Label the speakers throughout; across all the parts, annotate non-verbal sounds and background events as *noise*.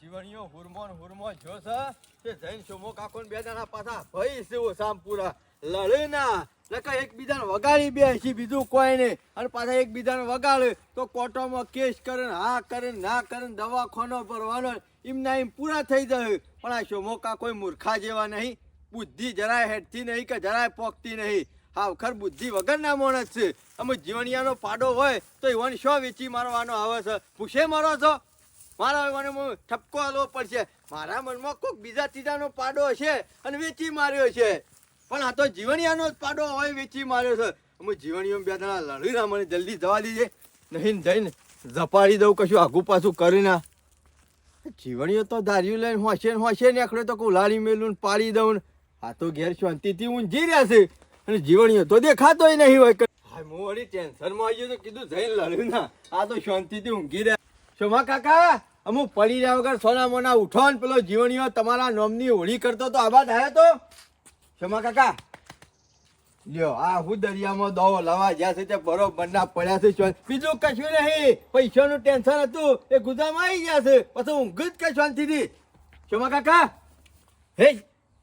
Speaker 1: જીવણીઓ હુરમોન હુરમો જો તે જૈન સોમો કાકો બે જણા પાછા ભઈ છે સામપુરા. લડે ના લખા એકબીજાને વગાડી બે છે બીજું કોઈ નહીં. અને પાછા એકબીજાને વગાડે, તો કોર્ટોમાં કેસ કરે ને હા કરે ને કરે ને દવાખાનો ભરવાનો એમના એમ પૂરા થઈ જાય. પણ આ સોમો કોઈ મૂર્ખા જેવા નહીં. બુદ્ધિ જરાય હેઠતી નહીં કે જરાય પોકતી નહીં. હા, ખર બુદ્ધિ વગરના માણસ છે. અમે જીવણિયાનો પાડો હોય, તો ઈવન શો વેચી મારવાનો આવે છે? પૂછે મારો છો? મારા મને ઠપકો આલવો પડશે. મારા મનમાં કોઈક બીજા ત્રીજાનો પાડો હશે અને વેચી માર્યો છે. પણ આ તો જીવણિયાનો જ પાડો હોય, વેચી માર્યો છે. અમે જીવણીઓ બે જણા લડી ના મને જલ્દી જવા દીજે. નહીં જઈને ઝપાડી દઉં, કશું આગું પાછું કરી ના. જીવણીઓ તો ધાર્યું લઈને હોશે ને હોશે ને આખડે તો કુલાડી મેલું પાડી દઉં ને. આ તો ઘેર શાંતિથી ઊંઘી રહ્યા છે. અને જીવણીઓ તો દેખાતોય નહીં હોય. હું વળી ટેન્શનમાં આવી ગયો તો કીધું જઈને લડ્યું ના. આ તો શાંતિથી ઊંઘી રહ્યા. શોભા કાકા! અમુક પડી રહ્યા વગર સોના મોના ઉઠો ને પેલો જીવણીઓ તમારા નોમની હોળી કરતો તો આબાદ આવ્યો તો? શમા કાકા. લ્યો, આ હું દરિયામાં દો લવા જ્યાં છે તે બરોબર ના પડ્યા છે બીજું કશું નહીં. પૈસાનું ટેન્શન હતું. એ ગુદામાં આવી ગયા છે. પછી ઊંઘ જ કઈ શાંતિથી શમા કાકા. હે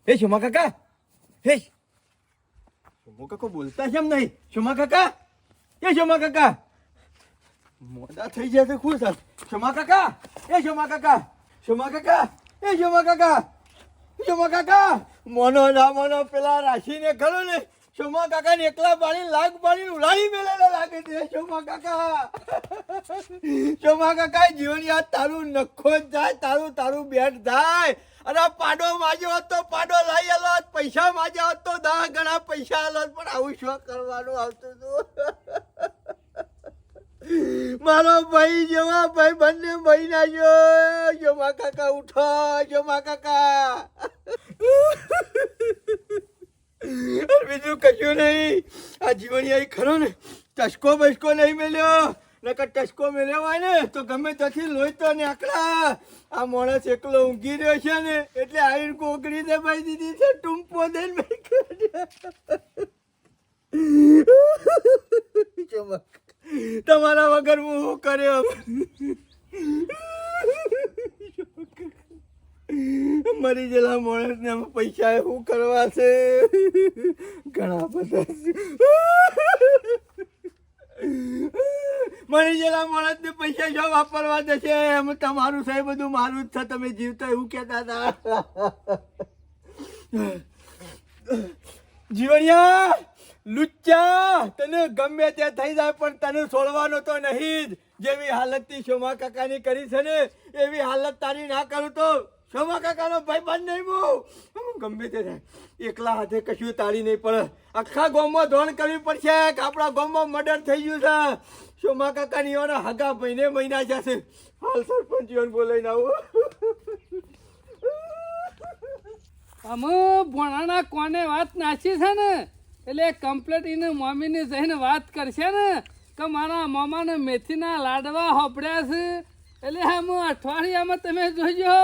Speaker 1: હે શમા કાકા. હે. શમા કાકો બોલતા કેમ નહીં? શમા કાકા. એ શમા કાકા. મોડા થઈ જાય તો ખુશ શોમા કાકા. એ શોમા કાકા. શોમા કાકા. એ શોમા કાકા. શોમા કાકા. મોનો ના મોનો પેલા રાશીને ખરો ને શોમા કાકા ને એકલા પાણી લાગ પાણી ઉલાડી મેળેલા લાગે છે. શોમા કાકા. શોમા કાકા જીવન યાદ તારું નખો જ જાય, તારું તારું બેટ જાય. અરે પાડો માજ્યો હોત પાડો લઈ આલો પૈસા માજ્યા હોત તો દહ ગણા પૈસા આલો પણ આવું શું કરવાનું આવતું હતું મારો ભાઈ જેવા ભાઈ બંને ભાઈ ના જો જોમા કાકા ઉઠો જોમા કાકા. બીજું કશું નહીં. આ જીવન અહીં ખરો ને ટસકો બસકો નહીં મેલ્યો. નકર ટસકો મેલ્યો હોય ને તો ગમે ત્યાંથી લોહી તો નીકળા આ માણસ એકલો ઊંઘી રહ્યો છે ને એટલે આવીને કોકડી ભાઈ દીધી છે ટૂંપો દે મેં કાઢ્યા. *laughs* તમારા વગર હું શું કર્યો? મરી ગયેલા માણસ ને પૈસા શું કરવા છે? ઘણા બધા મરી ગયેલા માણસ ને પૈસા શું વાપરવા દેશે? એમ તમારું છે બધું મારું જ છે, તમે જીવતા એવું કહેતા હતા. જીવણિયા! લુચ્ચા! તને ગમે ત્યાં થઈ જાય, પણ તને છોડવાનો તો નહીં જ. જેવી હાલતથી શોમા કાકાની કરી છે ને, એવી હાલત તારી ના કરું તો શોમા કાકાનો ભાઈ બંધ નહીં હું ગમે તે એકલા હાથે કશું તારી નહીં પડે આખા ગામમાં ધોણ કરવી પડશે કે આપણા ગામમાં મર્ડર થઈ ગયું છે? શોમા કાકાની એવાના હગા મહિને મહિના જશે. હાલ સરપંચ જીવન બોલાઈને આવું.
Speaker 2: અમે ભણાના કોને વાત નાખી છે ને? એટલે કમ્પ્લેટ એને મમ્મીને જઈને વાત કરશે ને કે મારા મામાને મેથીના લાડવા હોપડ્યા છે. એટલે આમ અઠવાડિયામાં તમે જોજો.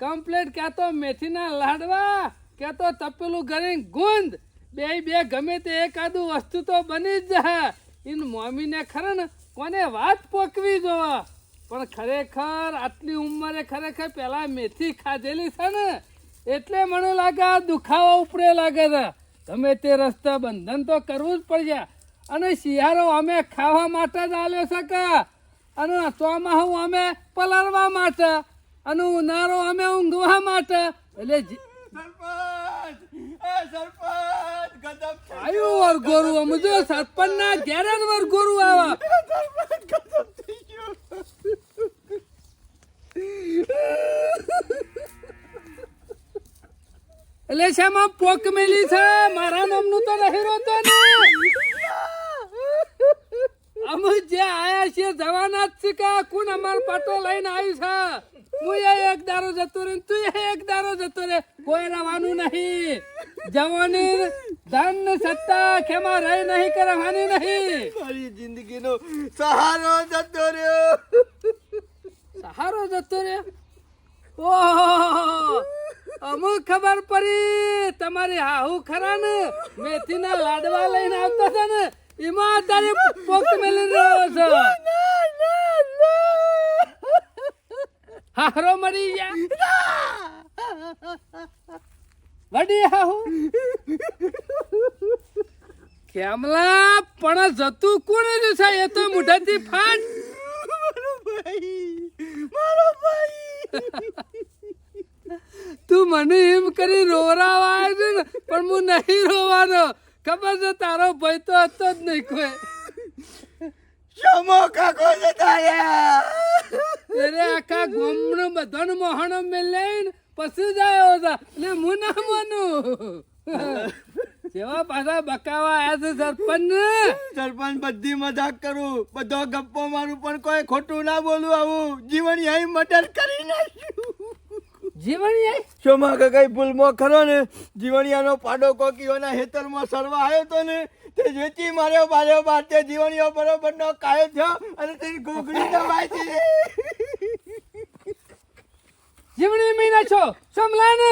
Speaker 2: કમ્પ્લેટ ક્યાં તો મેથીના લાડવા, ક્યાં તો તપેલું ગળી ગુંદ. બે બે ગમે તે એકાદું વસ્તુ તો બની જ જાય. એને મમ્મીને ખરે ને કોને વાત પોકવી જોવા? પણ ખરેખર આટલી ઉંમરે ખરેખર પહેલાં મેથી ખાધેલી છે ને, એટલે મને લાગે દુખાવો ઉપડે લાગે છે. ગમે તે રસ્તા બંધન તો કરવું જ પડશે. અને શિયાળો અમે ખાવા માટે જ આલ્યો છે કે? અને ચોમાહું અમે પલાળવા માટે. અને ઉનાળો અમે ઊંઘવા માટે. એટલે
Speaker 1: સરપંચ!
Speaker 2: આયુ વરઘોરું અમે જો સરપંચ ના ઘેર જ વરઘોરું આવા
Speaker 1: સરપંચ ગજબ થઈ ગયો
Speaker 2: એટલે શેમાં પોક મેલી છે? મારા નામનું તો નહીં રોતો ને. અમે જે આયા છે જવાના જ છે કે કોણ અમાર પાટો લઈને આવ્યું છે. હું એ એક દારો જતો રે તું એ એક દારો જતો રે કોઈ રવાનું નહીં. જવાની ધન સત્તા ખેમા રહી નહીં કરવાની નહીં.
Speaker 1: મારી જિંદગીનો સહારો જતો રહ્યો.
Speaker 2: સહારો જતો રે ઓહો અમુક ખબર પડી. તમારી હાહુ ખરા ને મેથીના લાડવા લઈને આવતા હતા ને તારે પોક મેલી રહ્યો છો. હારો મરી ગયા. વડી હાહુ. કેમલા, પણ જતું કોણ જ છે? એ તો મુઠાથી ફાટ.
Speaker 1: મારો ભાઈ મારો ભાઈ.
Speaker 2: તું મને એમ કરી રોવરાવા છે ને પણ હું નહીં રોવાનો. ખબર છે તારો ભય તો હતો જ નહીં કોઈ.
Speaker 1: શમો કાકો રહ્યા
Speaker 2: અરે આખા ગોમનો બધાનો મોહણો મેં લઈને પછી જ આવ્યો છે એટલે હું ના માનું. જેવા પાછા બકાવા આવ્યા છે સરપંચ
Speaker 1: સરપંચ બધી મજાક કરું. બધો ગપ્પો મારું પણ કોઈ ખોટું ના બોલું આવું. જીવન અહીં મટર કરી નાખ્યું.
Speaker 2: જીવન યાર
Speaker 1: શોમાં કઈ ભૂલમાં ખરો ને જીવણિયાનો પાડો કોકીઓના હેતરમાં સરવા આવ્યો તો ને તે વેચી માર્યો માર્યો બાર તે જીવણીઓ બરોબર નો કાયો થયો અને તેની ગોગડી દબાઈ છે
Speaker 2: જીવણી મહિના છો સમલાન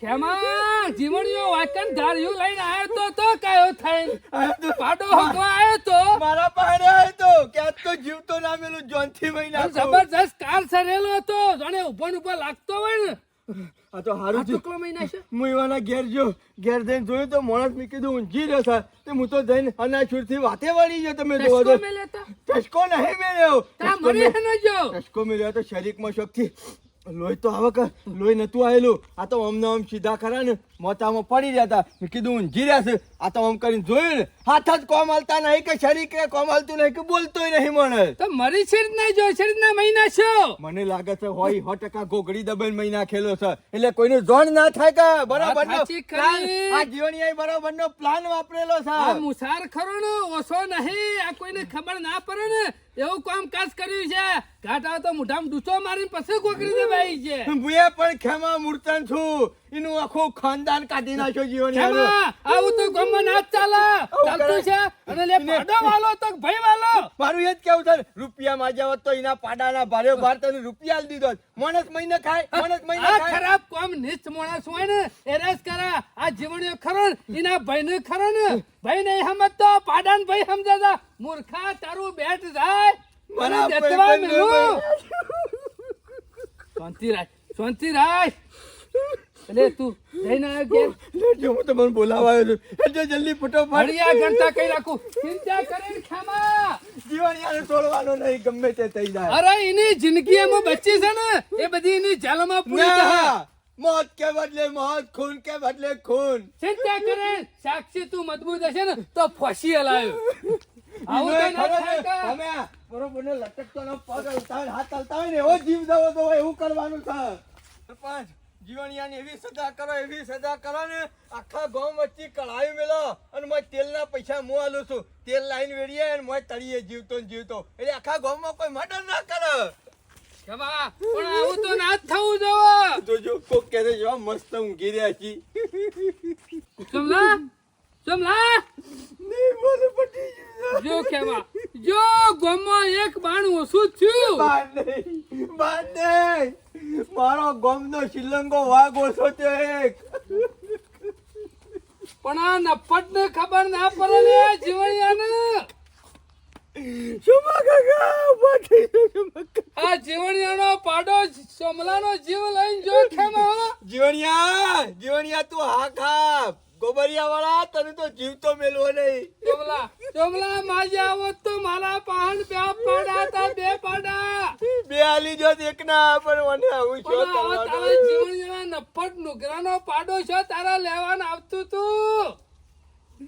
Speaker 2: ખેમા જીવણીઓ વાકન ધાર્યું લઈને આવ્યો તો તો કાયો થઈ પાડો હગવા આવ્યો તો.
Speaker 1: મારા પાસે આવ્યો તો. કે તો જીવતો ના મેલું જોનથી મહિના
Speaker 2: જબરજસ્ત કાર સરેલો હતો. જાણે ઊભો ને લાગતો હોય ને.
Speaker 1: આ તો હારું થયું.
Speaker 2: ટુકડો મહિના છે?
Speaker 1: હું એવાના ઘેર જો ઘેર જઈને જોયું તો માણસ મેં કીધું ઊંઘી રહ્યો તે હું તો જઈને વાતે વળી ગયો તમે જોવો
Speaker 2: ટસકો
Speaker 1: નહીં મેળ્યો ટસકો મેળ્યો તો શરીરમાં શોખથી લોહી તો આવે કે લોહી નતું આવેલું. આ તો અમને આમ સીધા ખરા ને મોતામાં પડી રહ્યા હતા. મેં કીધું ઊંઘી રહ્યા છે. આ તો આમ કરીને જોયું ને. હાથ જ કોમ હાલતા નહીં કે શરીર કે કોમ હાલતું નહીં કે બોલતોય નહીં મને
Speaker 2: તો મરી છે જ ના જો જ ના મહિના છો.
Speaker 1: મને લાગે છે હોય સો ટકા ગોગડી દબાઈને મહિના ખેલો છે. એટલે કોઈને જોણ ના થાય કે બરાબર
Speaker 2: સાચી
Speaker 1: આ જીવનીય બરાબર નો પ્લાન વાપરેલો છે.
Speaker 2: મુસાર ખરો ને ઓછો નહીં. આ કોઈને ખબર ના પડે ને. એવું કામ કાજ કર્યું છે? ઘાટા તો મોઢામાં ડૂસો મારીને પછી કોકરી દબાઈ છે.
Speaker 1: ભૂયા પણ ખેમા મૂર્તન છું. એનું આખું ખાનદાન કાઢી નાખ્યો
Speaker 2: જીવન આવું તો ગામમાં ના ચાલે. ચાલતું છે? અને લે પાડો વાલો તો ભાઈ વાલો.
Speaker 1: મારું એ જ કેવું છે રૂપિયા માં હોત તો એના પાડાના ભારે ભાર તને રૂપિયા આલી દીધો. માણસ મહિને ખાય માણસ મહિને ખાય.
Speaker 2: ખરાબ કામ નીચ માણસ હોય ને એ કરા. આ જીવન ખરો એના ભાઈ ને ખરો ને. ભાઈ નહીં સમજતો? પાડાન ભાઈ સમજે છે મૂર્ખા તારું બેટ જાય. મને દેતવા મેલું. શાંતિ રાખ શાંતિ રાખ એટલે તું જઈને આવ્યો કે
Speaker 1: જો હું તમને બોલાવા આવ્યો છું. એટલે જલ્દી ફટોફટ
Speaker 2: ફાડિયા ઘંટા કઈ રાખું? ચિંતા કરીને ખામા.
Speaker 1: યાર તોડવાનો નહીં ગમે તે થઈ જાય.
Speaker 2: અરે એની જિંદગી એમાં બચી છે ને? એ બધી એની જાલમાં પૂરી
Speaker 1: ના, મોત કે બદલે મોત ખૂન કે બદલે ખૂન.
Speaker 2: ચિંતા કરે. સાક્ષી તું મજબૂત હશે ને તો ફસી હલાયો. *laughs* આવું તો ના થાય
Speaker 1: અમે બરોબર લટકતો નો પગ હાથ હલતા હોય ને એવો જીવ જવો તો એવું કરવાનું છે. સરપંચ જીવણિયાની એવી સજા કરો એવી સજા કરો ને આખા ગામ વચ્ચે કળાયું મેલો અને મેં તેલના પૈસા હું આલું છું. તેલ લાઈન વેડીએ અને મોય તળીએ જીવતો ને જીવતો. એટલે આખા ગામમાં કોઈ મર્ડર ના કરે.
Speaker 2: ખમા, પણ આવું તો ના જ થવું જોવે.
Speaker 1: જોજો કોક કહે છે જેવા મસ્ત ઊંઘી રહ્યા છીએ.
Speaker 2: સમલા સમલા
Speaker 1: નહીં મને પટી
Speaker 2: જો જો ગામમાં એક બાણ ઓછું થયું.
Speaker 1: નહીં, નહીં. મારો ગોમનો શિલંગો વાઘ ઓછો છે એક.
Speaker 2: પણ આ નફટ ને ખબર ના પડે ને જીવણિયાને.
Speaker 1: શુમા કાકા ઊભા થઈ જાઓ, શુમા
Speaker 2: આ જીવણિયાનો પાડો સમલાનો જીવ લઈને જો ખેમા
Speaker 1: જીવણિયા જીવણિયા તું હા ખા. ગોબરિયા વાળા તને તો જીવતો મેલવો નહીં.
Speaker 2: ચોમલા ચોમલા માજે આવો તો મારા પાહણ બે પાડા હતા બે પાડા.
Speaker 1: બે આલી જો એક પણ મને આવું શું
Speaker 2: તારા
Speaker 1: કરવાનું
Speaker 2: જીવણીના નુગરાનો પાડો છે તારા લેવાને આવતું તું.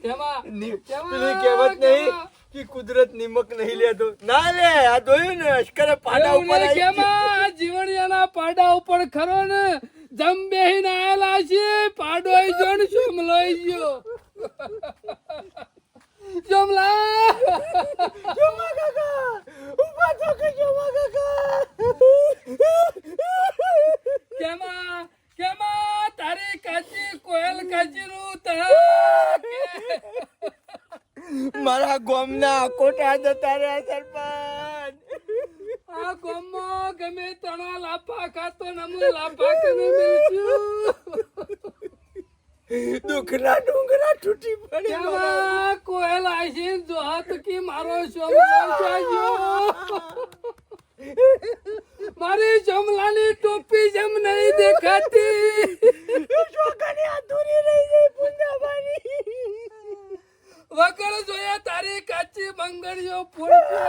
Speaker 1: કહેવત નહીં? કે કુદરત નિમક નહીં લેતો ના લે આ જોયું ને અશ્કરે પાડા ઉપર.
Speaker 2: કેમાં? આ પાડા ઉપર ખરો ને જમ બેહીને આયેલા છે. એ જો શું લઈ ગયો. જમલા
Speaker 1: શુમા કાકા ઊભા થો કે શુમા કાકા
Speaker 2: કેમાં કેમાં તારી કાચી કોયલ કાચીનું તહા
Speaker 1: મારા ગોમના કોટા જતા રહ્યા સરપંચ.
Speaker 2: આ ગામમાં ગમે તણા લાફા ખાતો નમો લાફા કને મિલશું
Speaker 1: દુખના ડુંગરા તૂટી પડ્યા મારા.
Speaker 2: કેમાં જો હાથ કી મારો સોમલો જાજો મારી જમલાની ટોપી જેમ નહીં દેખાતી
Speaker 1: છોકરી અધૂરી રહી ગઈ પુંજાબાની
Speaker 2: વગર જોયા તારી કાચી બંગડીઓ ફૂટશે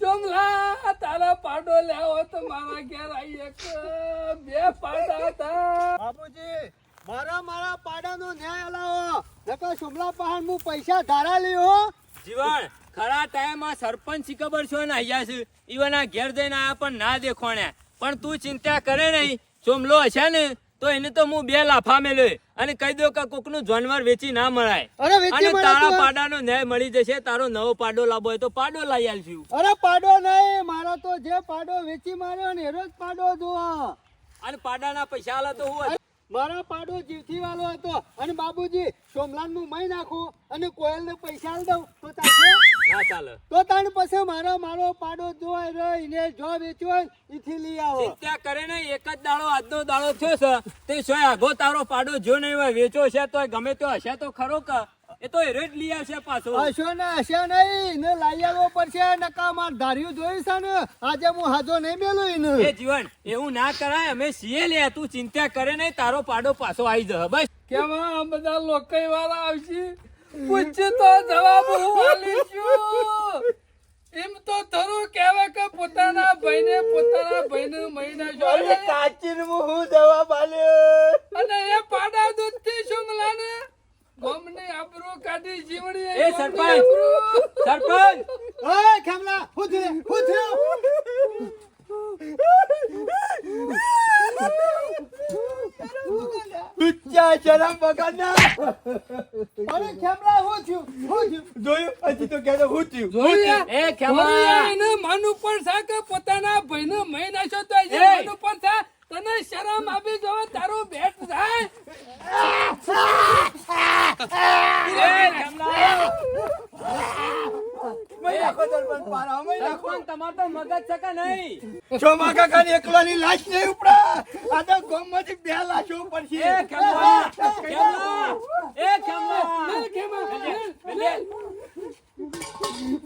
Speaker 2: જમલા તારા પાડો લેવો તો મારા ઘેર આવી એક બે પાડા હતા
Speaker 3: બાપુજી મારા મારા પાડાનો ન્યાય અલાવો નકર શુમલા પહાડ હું પૈસા ધારા લ્યો
Speaker 4: જીવણ ખરા ટાઈમમાં સરપંચ શી ખબર ને અહીંયા છે ઈવના ઘેર જઈને આ પણ ના દેખોણ્યા પણ તું ચિંતા કરે નહીં. ચોમલો હશે ને તો એને તો હું બે લાફા મેલે. અને કહી દો કે કોકનું જાનવર વેચી ના મળાય અને તારા
Speaker 3: પાડા
Speaker 4: પાડાનો ન્યાય મળી જશે તારો નવો પાડો લાવો હોય તો પાડો લઈ આલશું.
Speaker 3: અરે પાડો નહીં. મારો તો જે પાડો વેચી માર્યો ને એનો જ પાડો જોવા.
Speaker 4: અને પાડાના પૈસા આલા તો હું
Speaker 3: મારો પાડો જીવથી વાલો હતો. અને બાબુજી સોમલાનનું મય નાખું અને કોયલ ને પૈસા આલ દઉં. તો ચાલશે?
Speaker 4: ના ચાલે.
Speaker 3: તો તાણ પછી મારો મારો પાડો જોવાય રહી ને જો વેચ્યો હોય ઈથી લઈ આવો.
Speaker 4: ચિંતા કરે ને એક જ દાડો આજનો દાડો થયો છે. તે સોય આગો તારો પાડો જો નહીં હોય વેચો છે તો ગમે તો હશે તો ખરો કે. એ તો જ લઈ આવશે પાછો.
Speaker 3: હશો ને હશે નહીં. ને લઈ આવવો પડશે. નકા માર ધાર્યું જોયું છે ને? આજે હું હાજો નહીં મેલું
Speaker 4: એ જીવન એવું ના કરાય. અમે સીએ લે તું ચિંતા કરે નહીં. તારો પાડો પાછો આવી જશે. બસ.
Speaker 2: કેવા આ બધા લોકો વાળા આવશે? પૂછે તો જવાબ હું આલીશું એમ તો ધરું કહેવાય કે પોતાના ભાઈને પોતાના ભાઈને મહિના
Speaker 1: અરે
Speaker 2: જોડે
Speaker 1: કાચીન હું જવાબ આલ્યો
Speaker 2: અને એ પાડા દૂધથી શું મલાને ગોમની આબરૂ કાઢી જીવડી
Speaker 4: એ સરપંચ સરપંચ
Speaker 3: ઓય ખેમલા હું થયું હું થયું
Speaker 1: લુચ્ચા શરમ વગરના
Speaker 3: અરે ખેમલા હું થયું હું થયું
Speaker 1: જોયું હજી તો કહેતો હું થયું
Speaker 2: જોયું
Speaker 4: એ ખેમા.
Speaker 2: એને માનું પણ છે કે પોતાના ભાઈને મહિના છો તો એ
Speaker 4: એ.
Speaker 2: માનું પણ છે તને શરમ આવી જવો તારું ભેટ થાય
Speaker 4: એ ખેમલા.
Speaker 1: મહી નાખો દરબાર પારા, મહી નાખો.
Speaker 4: સરપંચ તમાર તો મગજ છે કે નહીં?
Speaker 1: ચોમા કાકાની એકલાની લાશ નહીં ઉપડા. આ તો ગામમાંથી બે લાશો પડશે
Speaker 4: એ ખેમલા ખેમલા એ ખેમલા.
Speaker 2: એ કેમાં?
Speaker 4: લે.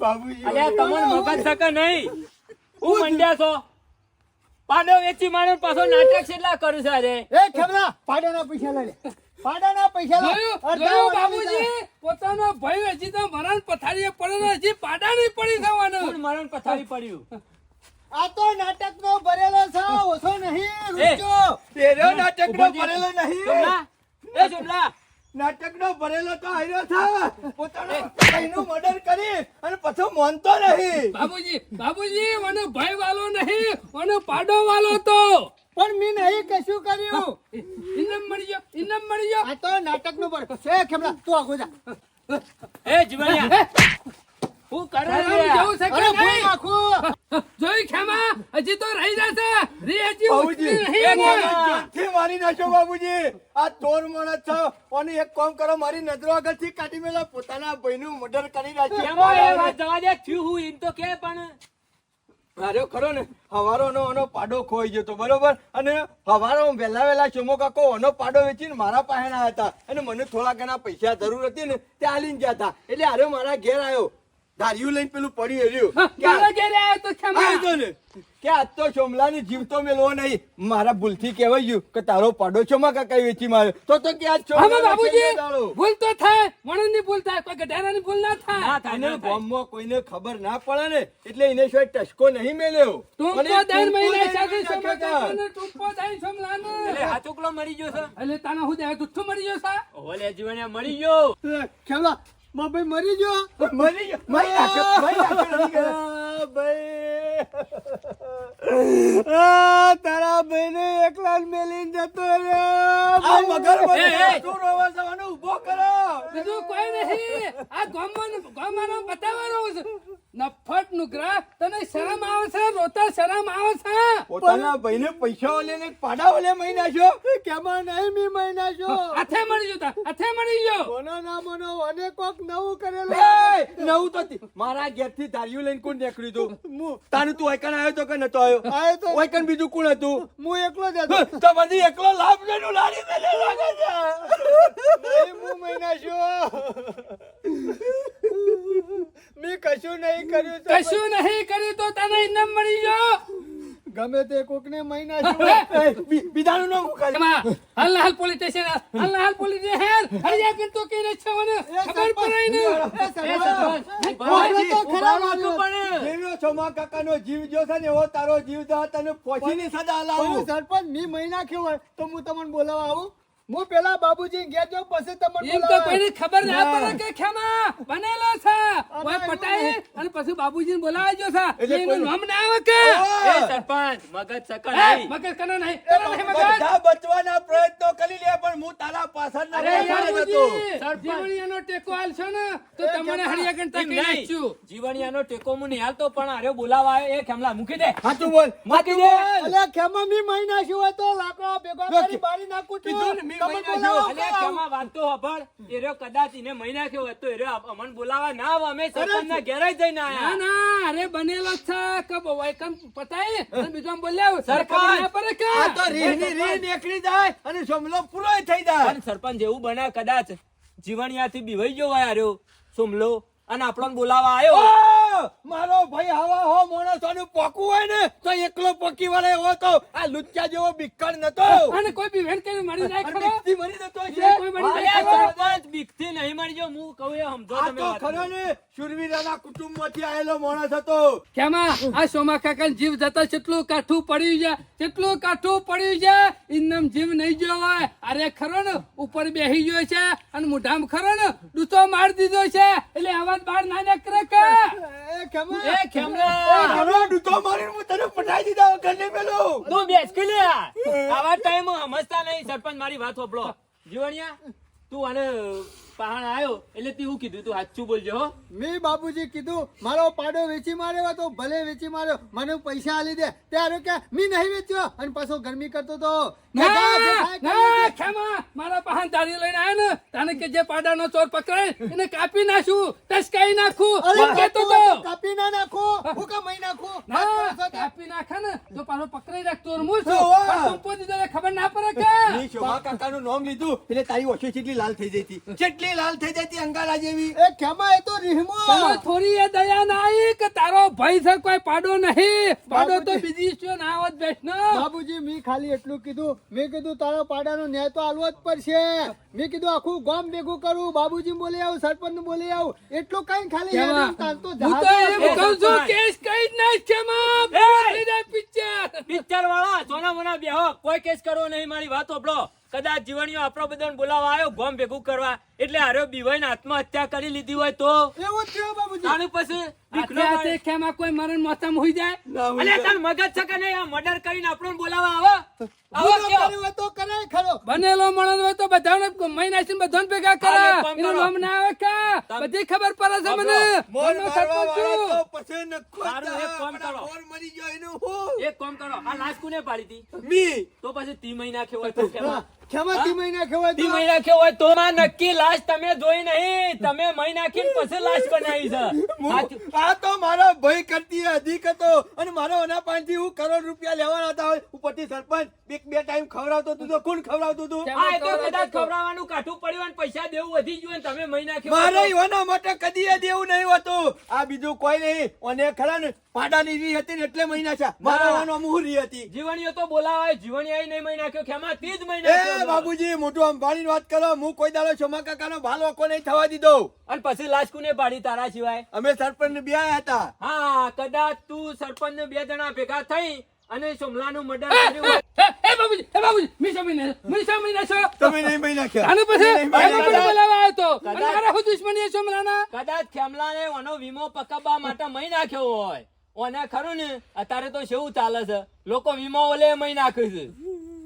Speaker 1: બાબુજી.
Speaker 4: અલ્યા તમને મગજ છે કે નહીં? હું મંડ્યા છો? પાડો વેચી મારે પાછો નાટક કેટલા કરું છે આજે?
Speaker 3: એ ખેમલા પાડાના પૈસા લઈ લે પાડાના પૈસા
Speaker 2: બાબુજી? પોતાનો ભાઈ હજી તો મરણ પથારીએ પડેલો હજી પાડા નહીં પડી થવાનું.
Speaker 4: મરણ પથારી પડ્યું?
Speaker 3: આ તો નાટક નો ભરેલો છે ઓછો નહીં રૂચો.
Speaker 1: તેરો નાટકનો ભરેલો નહીં.
Speaker 4: સોમલા એ સોમલા
Speaker 1: નાટકનો ભરેલો તો આયરો છે. પોતાનો ભાઈનું મર્ડર કરી અને પછી માનતો નહીં.
Speaker 2: બાબુજી બાબુજી મને ભય વાલો નહીં મને પાડો વાલો તો.
Speaker 3: પણ મેં નહીં કશું કર્યું?
Speaker 2: ઇનમ મળી ગયો ઇનામ મળી ગયો
Speaker 3: આ તો નાટક નો ભર છે ખેમલા તું આગો જા.
Speaker 4: એ જીવણિયા હું? કરે
Speaker 2: શરમ
Speaker 4: છે
Speaker 2: છે કે નહીં?
Speaker 3: નાખું
Speaker 2: જોઈ ખેમા હજી તો રહી જશે. રે હજી
Speaker 1: એક
Speaker 2: નહીં
Speaker 4: ખેમા.
Speaker 1: મારી નાખો બાબુજી. આ ચોર માણસ છો. અને એક કામ કરો મારી નજરો આગળથી કાઢી મેલો. પોતાના ભાઈનું મર્ડર કરી
Speaker 4: કેમાં એ વાત જવા દે. થયું હું એમ તો કે પણ.
Speaker 1: અરે ખરો ને, હવારોનો આનો પાડો ખોઈ ગયો બરોબર? અને હવારો વહેલા વહેલા ચોમો કાકો આનો પાડો વેચીને મારા પાસે હતા. અને મને થોડા ઘણા પૈસા જરૂર હતી ને તે આલીને ગયા હતા. એટલે અરે મારા ઘેર આવ્યો ધાર્યું લઈને પેલું પડી એર્યું કે આ-
Speaker 2: તારા ઘેરે આવ્યો તો ખેમા
Speaker 1: ને. આજ તો સોમલાની જીવતો મેલવો નહીં. મારા ભૂલથી કહેવાય ગયું કે તારો પાડો માં કાકા વેચી માર્યો. તો તો કે આજ ચોમલા
Speaker 2: બાબુજી ભૂલ તો થાય. મણની ભૂલ થાય. કોઈ ગધારાની ભૂલ ના થાય.
Speaker 4: ના થાય
Speaker 1: ગામમાં કોઈને ખબર ના પડે ને એટલે એને સિવાય ટસકો નહીં મેલ્યો.
Speaker 2: તું
Speaker 1: અને
Speaker 2: દાન મહિના સાથે. સમજવાનો ટૂંપો દાન સમલાનો.
Speaker 4: એટલે હાથુકલો મરી ગયો છે.
Speaker 2: એટલે તાના હું દે તુઠ્ઠું મરી ગયો છે?
Speaker 4: ઓલે જીવને મરી ગયો.
Speaker 3: એ, ખેમલા ભાઈ મરી ગયો?
Speaker 1: મરી ગયો. મરી નાખ્યો મરી નાખ્યો. ભાઈ. આ તારા ભાઈને એકલા જ મેલીને જતો રહ્યો. આ મગર
Speaker 4: એ, એ.
Speaker 1: રોવા જવાનો ઊભો કરો.
Speaker 2: બીજું કોઈ નહીં. આ ગામમાં ગામમાં બતાવવાનો છે. નફટ નુકરા તને શરમ આવે છે? રોતા શરમ આવે છે?
Speaker 1: પોતાના ભાઈને પૈસા ઓલે પાડા ઓલે મહી નાખ્યો?
Speaker 3: કેમાં નહીં મી મહિના છો
Speaker 2: હાથે મળી ગયો તા, હાથે મળી ગયો.
Speaker 3: કોનો ના મોનો અને કોક નવું કરેલું
Speaker 1: નવું તો મારા મારા ઘેરથી ધાર્યું લઈને કોણ નીકળ્યું તું? તારું તું ઓયકણ આવ્યો તો કે નતો આવ્યો?
Speaker 3: આવ્યો તો.
Speaker 1: ઓયકણ બીજું કોણ હતું?
Speaker 3: હું એકલો જ હતો.
Speaker 1: તો બધી એકલો લાભ લેનું લાડી મેલે લાગે છે.
Speaker 3: નહીં હું મહિના છો મેં કશું નહીં કર્યું
Speaker 2: કશું નહીં કર્યું તો તને ઇનામ મળી ગયો
Speaker 3: ગમે તે કોકને મહી નાખ્યું
Speaker 1: એ, બી- બીજાનું નામ હું
Speaker 2: હાલ હાલ પોલીસ સ્ટેશન હાલ. હાલ પોલીસ સ્ટેશન હરિયા કે તો કે છે મને. ખબર પડે ને
Speaker 3: એ સરપંચ. તો
Speaker 4: ખરાબ
Speaker 3: ખરા
Speaker 4: નહોતું
Speaker 3: માર્યો.
Speaker 1: છો માં કાકાનો જીવ જો છે ને એવો તારો જીવ જા તને સજા
Speaker 3: પણ
Speaker 1: લાવું.
Speaker 3: સરપંચ મી મહિના કેવો હોય તો હું તમને બોલાવા આવું. હું પેલા બાબુજી ઘેર જો પછી તમને
Speaker 2: એમ તો કોઈને ખબર ના પડે કે ખેમા બનેલો છે. ઓય પટાઈ અને પછી બાબુજીને બોલાવજો છે એનું નામ ના આવે કે?
Speaker 4: એ સરપંચ મગજ
Speaker 2: સકળ
Speaker 4: નહીં.
Speaker 2: મગજ કનો નહીં. કનો નહીં મગજ
Speaker 1: બધા બચવાના પ્રયત્નો કરી લે પણ હું તારા પાછળ
Speaker 2: અરે બાબુજી
Speaker 4: સરપંચ.
Speaker 2: જીવણીયાનો ટેકો આલશો ને તો તમને હરિયા ગણતા કહી. નાખશું
Speaker 4: જીવણિયાનો ટેકો હું નહીં હાલતો પણ આર્યો બોલાવા આવ્યો. એ ખેમલા મૂકી દે.
Speaker 1: હાચું બોલ.
Speaker 4: મૂકી દે.
Speaker 3: અલ્યા ખેમા મી મહિના શું હોય તો લાકડા ભેગો કરી બાળી નાખું છું.
Speaker 1: કીધું ને,
Speaker 3: તમને
Speaker 4: વાત તો કદાચ એને હોત અમને બોલાવા આવે અમે ઘેરે જઈને આયા.
Speaker 2: ના અરે બનેલો છે કે પતાય. અને બીજું બોલ્યા
Speaker 4: સરપંચ.
Speaker 2: કે?
Speaker 1: આ તો નીકળી જાય અને સમલો પૂરો થઈ જાય.
Speaker 4: પણ સરપંચ એવું બને કદાચ જીવણિયાથી બીવાઈ ગયો આર્યો સુમલો અને આપણને બોલાવા આવ્યો.
Speaker 1: મારો ભાઈ હવા હો માણસોનું પોકવું હોય ને તો એકલો પોકી વળે એવો તો આ લુચ્ચા જેવો બિક્કડ નતો.
Speaker 2: અને કોઈ બી વેણ કરી મરી
Speaker 1: જાય
Speaker 2: ખરો
Speaker 1: બિકતી મરી
Speaker 2: નતો
Speaker 1: છે.
Speaker 2: કોઈ મરી જાય ખરો
Speaker 4: સરપંચ બિકતી નહીં ગયો હું કહું એ સમજો
Speaker 1: આ તો ખરો ને શુરવીરાના કુટુંબમાંથી આયેલો માણસ હતો.
Speaker 2: કેમાં? આ સોમા કાકા જીવ જતા કેટલું કાઠું પડ્યું છે કેટલું કાઠું પડ્યું છે ઇન્નમ જીવ નહીં ગયો હોય. અરે ખરો ને ઉપર બેહી ગયો છે અને મોઢામાં ખરો ને ડૂચો માર દીધો છે. એટલે અવાજ બાર ના નીકળે કે?
Speaker 3: એ ખેમા.
Speaker 4: એ ખેમલા
Speaker 1: ઘણો ડૂચો મારીને હું તને પટાઈ દીધા નહીં પેલું.
Speaker 4: તું બેસ કે લે આવા ટાઈમ સમજતા નહીં સરપંચ મારી વાત હોપલો જીવણિયા તું આને પહાણ આવ્યો એટલે તું કીધું તું સાચું બોલજો હો.
Speaker 3: મેં બાપુજી કીધું મારો પાડો વેચી માર્યો તો ભલે વેચી માર્યો મને પૈસા આલી દે. ત્યારે કે મી નહીં વેચ્યો. અને પાછો ગરમી કરતો તો
Speaker 2: મારા પાહન તારી લઈને આવ્યો ને તને કે જે પાડાનો ચોર પકડાય એને કાપી નાખું ટસકાઈ નાખું
Speaker 3: કાપી
Speaker 2: તો.
Speaker 3: કાપી ના નાખો હું કામ મહી નાખું?
Speaker 2: કાપી નાખે ને તો પાછો પકડાઈ રાખ ચોર હું છું ખબર ના પડે કે?
Speaker 1: કાકાનું નામ લીધું એટલે તારી ઓછી ચીટલી લાલ થઈ જતી કેટલી લાલ થઈ જતી અંગારા જેવી?
Speaker 3: એ ખેમા એ તો રીહમો?
Speaker 2: થોડી એ દયા નાઈ કે તારો ભાઈ છે કોઈ પાડો નહીં. પાડો તો બીજી શું ના આવત બેસનો
Speaker 3: બાબુજી મી ખાલી એટલું કીધું. મેં કીધું તારો પાડાનો ન્યાય તો આલવો જ પડશે. મેં કીધું આખું ગામ ભેગું કરું. બાબુજી બોલી આવું સરપંચ બોલી આવું. એટલું કઈ ખાલી
Speaker 2: હું તો એમ
Speaker 4: એ
Speaker 2: કહું છું કેસ કઈ જ ના છે માં.
Speaker 4: એ!
Speaker 2: થઈ જાય પિક્ચર
Speaker 4: પિક્ચર. વાળા સોના મોના બેહો. કોઈ કેસ કરવો નહીં મારી વાત હોપલો કદાચ જીવણીઓ આપણો બધાને બોલાવા આવ્યો ગોમ ભેગું કરવા. એટલે હારો બીવાઈને આત્મહત્યા કરી લીધી હોય તો?
Speaker 3: એવું થયું બાબુજી.
Speaker 4: પછી
Speaker 2: ખેમાં કોઈ મરણ મોતમ હોઈ જાય?
Speaker 1: અલે હોય
Speaker 4: અલ્યા
Speaker 1: તો.
Speaker 4: તાર મગજ છે કે નહીં? આ મર્ડર કરીને આપણો બોલાવા આવો? આવો?
Speaker 3: કર્યો તો કરે ખરો.
Speaker 2: બનેલો મરણ હોય તો બધાને મહિના છે બધાને ભેગા કરે.
Speaker 4: એનો કામ કરો.
Speaker 2: નામ ના આવે કે? બધી ખબર પડે છે મને.
Speaker 1: મોનો
Speaker 2: સરપંચ છું.
Speaker 1: તો પછી નખો
Speaker 4: સારું, એક કામ કરો.
Speaker 1: મોર મરી ગયો એનો હું?
Speaker 4: એક કામ કરો. આ લાશ કોને પાડી હતી?
Speaker 1: મી.
Speaker 4: તો પછી તી મહિના કે હોય તો કેમાં?
Speaker 3: ખેમા તી મહિના ખેવાય
Speaker 4: તી?
Speaker 3: તો
Speaker 4: મહિના ખેવો હોય તો માં નક્કી લાશ તમે જોઈ નહીં. તમે મહિના ખીને પછી લાશ બનાવી છે.
Speaker 1: આ તો મારો ભય કરતી અધિક હતો. અને મારો એના પાંચથી હું કરોડ રૂપિયા લેવાના હતા ઉપરથી સરપંચ બે બે ટાઈમ ખવડાવતો તું તો કોણ ખવડાવતું તું?
Speaker 4: આ તો કદાચ ખવડાવવાનું કાઠું પડ્યું અને પૈસા દેવું વધી ગયું અને તમે મહિના કે
Speaker 1: મારે એના માટે કદી દેવું નહીં હતું. આ બીજું કોઈ નહીં. અને ખરા ને પાડાની રી હતી ને એટલે મહિના છે મારો. વાનો મુહૂર્ત હતી.
Speaker 4: જીવણીઓ તો બોલાવાય. જીવણી આવી નહીં મહિના ખેવો ખેમા તી જ મહિના
Speaker 1: એ બાબુજી મોટું અંબાણી વાત કરો. હું કોઈ દાડો છમા કાકાનો ભાલો કોઈ નહીં થવા દીધો
Speaker 4: અને પછી લાજકુ ને પાડી તારા સિવાય.
Speaker 1: અમે સરપંચ બે હતા.
Speaker 4: હા કદાચ તું સરપંચ ને બે જણા ભેગા થઈ અને સોમલાનું મર્ડર કર્યું હોય.
Speaker 2: એ, એ બાબુજી એ બાબુજી મીસા મહિના મીસા મહિના છો
Speaker 1: તમે નહીં મહિના ખ્યા
Speaker 2: આનું પછી
Speaker 1: તમે નહીં
Speaker 2: આનું
Speaker 1: મહિના
Speaker 2: પછી
Speaker 1: ખ્યા.
Speaker 2: બોલાવા આવ્યો તો? અને મારા હું દુશ્મની છે
Speaker 4: કદાચ ખેમલાને ઓનો વીમો પકવવા માટે મહી નાખ્યો હોય. ઓને ખરું ને અત્યારે તો કેવું ચાલે છે? લોકો વીમો ઓલે મહી નાખે છે.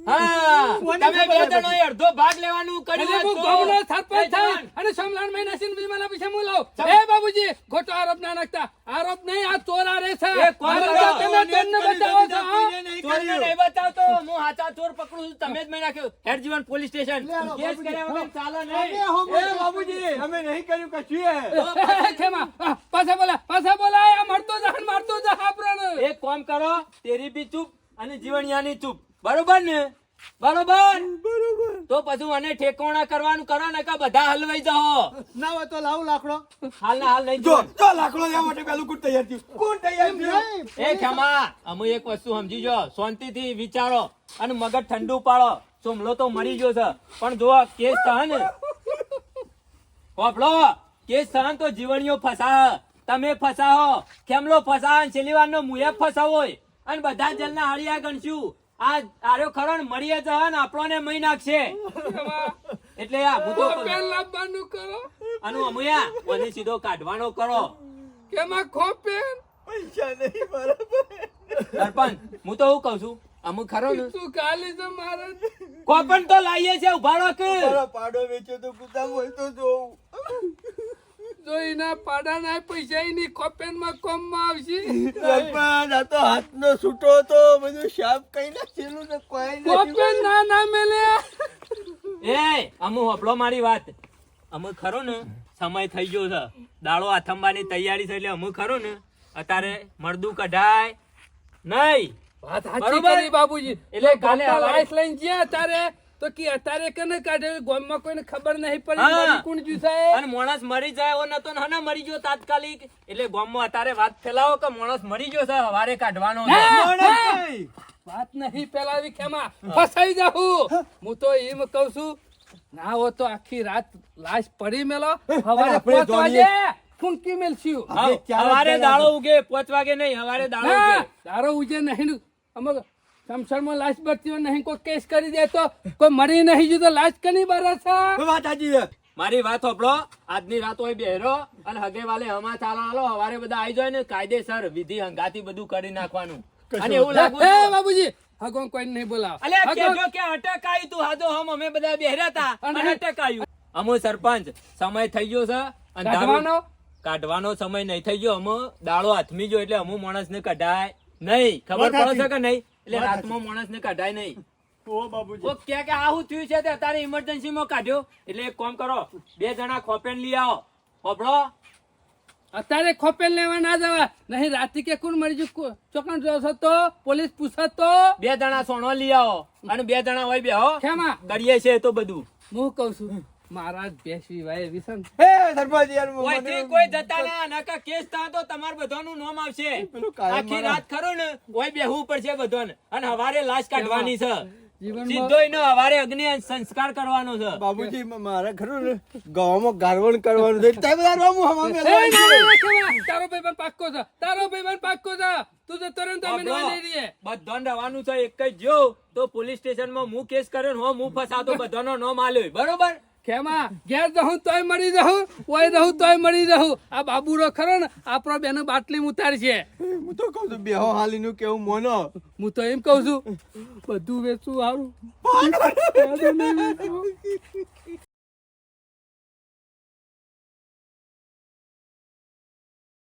Speaker 4: હા તમે બે જણોએ અડધો ભાગ લેવાનું કર્યું
Speaker 2: હું
Speaker 4: હોત.
Speaker 2: સરપંચ થાય અને સોમલાલ મહિના છે ને પૈસા હું લઉં. એ બાબુજી ખોટો આરોપ ના નાખતા. આરોપ નહીં આ ચોર આરે છે.
Speaker 4: એ કોણ
Speaker 2: મારા
Speaker 4: કરો?
Speaker 2: જાતે મેં
Speaker 1: કોને
Speaker 2: તમને બતાવો છો,
Speaker 1: દીધા, નહીં
Speaker 4: ચોરને
Speaker 1: કર્યું.
Speaker 4: નહીં બતાવતો હું હાચા ચોર પકડું છું. તમે જ મહી નાખ્યો. હેડ જીવન પોલીસ સ્ટેશન. કેસ
Speaker 3: બાબુજી.
Speaker 4: કર્યા વગર ચાલે
Speaker 3: અમે
Speaker 4: નહીં.
Speaker 3: હોમો-
Speaker 1: એ બાબુજી અમે નહીં કર્યું કશું
Speaker 2: ખેમા, પાછા બોલા પાછા બોલા આ મરતો જા મારતો જા આપણને.
Speaker 4: એક કામ કરો તેરી બી ચૂપ અને જીવણિયાની ચૂપ. બરોબર ને? બરોબર? તો પછી મને ઠેકોણા કરવાનું કરો ને કે બધા હલવાઈ જાઓ.
Speaker 3: ના હોય તો લાવ લાકડો.
Speaker 4: હાલ ના હાલ નહીં
Speaker 1: જો
Speaker 4: જો
Speaker 1: લાકડો લેવા માટે પેલું કોણ તૈયાર થયું? કોણ તૈયાર થયું?
Speaker 4: એ ક્ષમા અમે એક વસ્તુ સમજીજો શાંતિથી વિચારો અને મગજ ઠંડુ પાડો. સોમલો તો મરી ગયો છે. પણ જો કેસ સહન કોપલો કેસ સહન તો જીવણીઓ ફસાહ. તમે ફસાહો. ખેમલો ફસાહ છેલ્લી વાર નો મુએ ફસાવો અને બધા જલના હળિયા ગણશું. આ આર્યો ખરો ને મળીએ આપણો ને આપણોને મહી નાખશે. એટલે આ હું તો
Speaker 2: લાવવાનું કરો.
Speaker 4: આનું અમુયા મને સીધો કાઢવાનો કરો.
Speaker 2: કેમાં ખોપેન?
Speaker 1: પૈસા નહીં બરાબર.
Speaker 4: સરપંચ હું તો હું કહું છું અમુ ખરો ને.
Speaker 2: તું કાલે તો મારે.
Speaker 4: કોપન તો લાવીએ છે ઉભાડો કે
Speaker 1: પાડો વેચ્યો તો કુતા હોય તો જોઉં.
Speaker 2: જો પાડાના પૈસા એની કોપેનમાં કોમમાં આવશે.
Speaker 1: સરપંચ આ તો હાથનો છૂટો તો બધું શાપ કઈ નાખેલું ને કોઈ
Speaker 2: કોપેન ના ના મેલે
Speaker 4: એ અમુ હોપલો મારી વાત. અમુ ખરો ને સમય થઈ ગયો છે. દાડો આથંબાની તૈયારી છે એટલે અમુ ખરો ને અત્યારે મળદું કઢાય નહીં.
Speaker 2: વાત સાચી
Speaker 4: બરોબર?
Speaker 2: કરી બાબુજી
Speaker 4: એટલે કાલે
Speaker 2: લાઈસ લઈને ગયા તારે તો કે અત્યારે કને કાઢે? ગામમાં કોઈને ખબર નહીં પડી કોણ જ્યું
Speaker 4: અને માણસ મરી જાય એવો નતો ને હને મરી ગયો તાત્કાલિક. એટલે ગામમાં અત્યારે વાત ફેલાવો કે માણસ મરી ગયો છે હવારે કાઢવાનો?
Speaker 2: વાત નહીં ફેલાવી ખેમા. ફસાઈ જાઉં. હું. તો એમ કહું છું ના હો તો આખી રાત લાશ પડી મેલો. હવારે પાંચ. વાગે ફૂંકી મેલશું.
Speaker 4: હવારે દાળો ઉગે પાંચ વાગે નહીં હવારે દાળો
Speaker 2: દાળો
Speaker 4: ઉગે.
Speaker 2: નહીં. અમે સમસરમાં લાશ બત્તીઓ નહીં કોઈ કેસ કરી દે તો? કોઈ મરી નહીં જુ તો લાશ કની બરસ
Speaker 1: વાત સાચી
Speaker 4: મારી વાત હોપડો આજની રાત હોય બેહરો અને હગે વાલે હમા ચાલો હાલો હવારે બધા આવી જાય ને કાયદેસર વિધિ હંગાતી બધું કરી નાખવાનું. અને એવું લાગુ
Speaker 2: હે બાબુજી હગો કોઈ નહીં બોલાવ.
Speaker 4: અલે કેજો કે અટકાયું તું હાજો હમ અમે બધા બેહરા હતા
Speaker 2: અને-
Speaker 4: અટકાયું. અમો સરપંચ સમય થઈ ગયો છે અને
Speaker 2: કાઢવાનો?
Speaker 4: કાઢવાનો સમય નહીં થઈ ગયો અમો દાળો હાથમી ગયો એટલે અમુ માણસ ને કઢાય નહીં. ખબર પડે છે કે નહીં? એટલે રાતમાં માણસ ને કઢાય નહીં.
Speaker 1: ઓ બાબુજી
Speaker 4: ઓ કે કે આ હું થયું છે તે? તારે ઇમરજન્સી માં કાઢ્યો? એટલે એક કામ કરો બે જણા ખોપેન લઈ આવો. હોભળો.
Speaker 2: અત્યારે ખોપેલ લેવા ના જવા. નહીં રાતે કે કોણ મરી જુ ચોકણ જોશો તો પોલીસ પૂછત? તો
Speaker 4: બે જણા સોનો લઈ આવો. અને બે જણા હોય બેહો
Speaker 2: ખેમા?
Speaker 4: કરીએ છે તો બધું.
Speaker 2: હું કઉ છું. મારા જ બેસવી ભાઈ વિસન
Speaker 1: હે સરપંચ યાર
Speaker 4: કોઈ કોઈ જતા ના નકા કેસ થાય તો તમાર બધાનું નામ આવશે. આખી રાત ખરો ને કોઈ બેહવું પડશે બધાને. અને હવારે લાશ કાઢવાની છે.
Speaker 2: જીવનમાં
Speaker 4: સીધો એનો હવારે અગ્નિ સંસ્કાર કરવાનો છે.
Speaker 1: બાબુજી મારે ખરું ને ગારવણ કરવાનું છે. તમે
Speaker 2: તારો ભાઈ પણ પાક્કો છે. તારો ભાઈ પણ પાક્કો છે. તું જતો રહ્યો ને તો અમે
Speaker 4: આપણો બધાને રહેવાનું છે. એક જ જો તો પોલીસ સ્ટેશનમાં હું કેસ કર્યો ને હો હું ફસાતો બધાનો નો માલ્યો બરોબર?
Speaker 2: ખેમા ઘેર રહું તોય મરી રહું ઓય રહું તોય મરી રહું. આ બાબુરો ખરો ને આપણો બેનો બાટલી ઉતારશે
Speaker 1: હું તો કહું છું બેહો હાલીનું કેવું મોનો.
Speaker 2: હું તો એમ કહું છું બધું વેચું સારું